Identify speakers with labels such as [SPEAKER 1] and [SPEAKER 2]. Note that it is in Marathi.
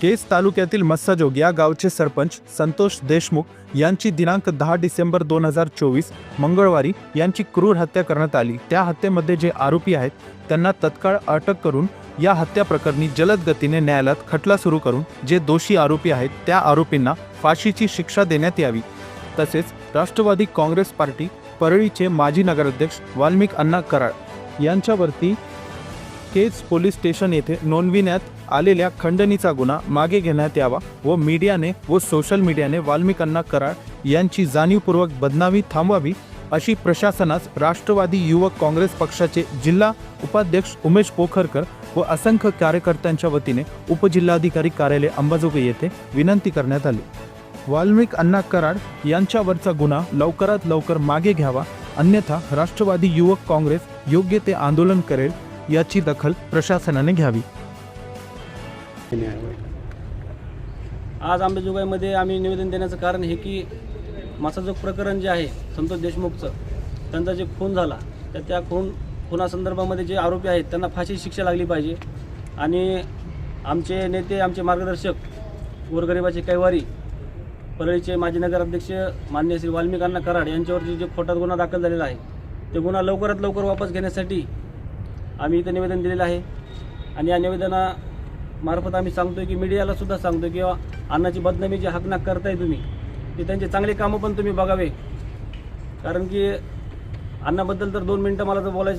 [SPEAKER 1] केस तालुक्यातील मस्साजोग या गावचे सरपंच संतोष देशमुख यांची दिनांक दहा डिसेंबर दोन हजार चोवीस मंगळवारी यांची क्रूर हत्या करण्यात आली. त्या हत्येमध्ये जे आरोपी आहेत त्यांना तत्काळ अटक करून या हत्या प्रकरणी जलद गतीने न्यायालयात खटला सुरू करून जे दोषी आरोपी आहेत त्या आरोपींना फाशीची शिक्षा देण्यात यावी. तसेच राष्ट्रवादी काँग्रेस पार्टी परळीचे माजी नगराध्यक्ष वाल्मिक अण्णा कराड यांच्यावरती केज पोलीस स्टेशन येथे नोंदविण्यात आलेल्या खंडणीचा गुन्हा मागे घेण्यात यावा व मीडियाने व सोशल मीडियाने वाल्मिकांना कराड यांची जाणीवपूर्वक बदनामी थांबवावी अशी प्रशासनास राष्ट्रवादी युवक काँग्रेस पक्षाचे जिल्हा उपाध्यक्ष उमेश पोखरकर व असंख्य कार्यकर्त्यांच्या वतीने उपजिल्हाधिकारी कार्यालय अंबाजोगाई येथे विनंती करण्यात आली. वाल्मिक अण्णा कराड यांच्यावरचा गुन्हा लवकरात लवकर मागे घ्यावा अन्यथा राष्ट्रवादी युवक काँग्रेस योग्य ते आंदोलन करेल याची दखल प्रशासनाने घ्यावी.
[SPEAKER 2] आज आंबेजोगाईमध्ये आम्ही निवेदन देण्याचं कारण हे की मासाजोग प्रकरण जे आहे संतोष देशमुखचं त्यांचा जे खून झाला तर त्या खून खुनासंदर्भामध्ये जे आरोपी आहेत त्यांना फाशी शिक्षा लागली पाहिजे. आणि आमचे नेते आमचे मार्गदर्शक गोरगरिबाचे कैवारी परळीचे माजी नगराध्यक्ष मान्य श्री वाल्मिकांना कराड यांच्यावरती जे खोटात गुन्हा दाखल झालेला आहे ते गुन्हा लवकरात लवकर वापस घेण्यासाठी आम्ही इथं निवेदन दिलेलं आहे. आणि या निवेदना मार्फत आम्ही सांगतोय की मीडियाला सुद्धा सांगतोय की अन्नाची बदनामी जी हकनाक करताय तुम्ही ते त्यांचे चांगले कामं पण तुम्ही बघावे. कारण की अन्नाबद्दल तर दोन मिनटं मला जर बोलायचं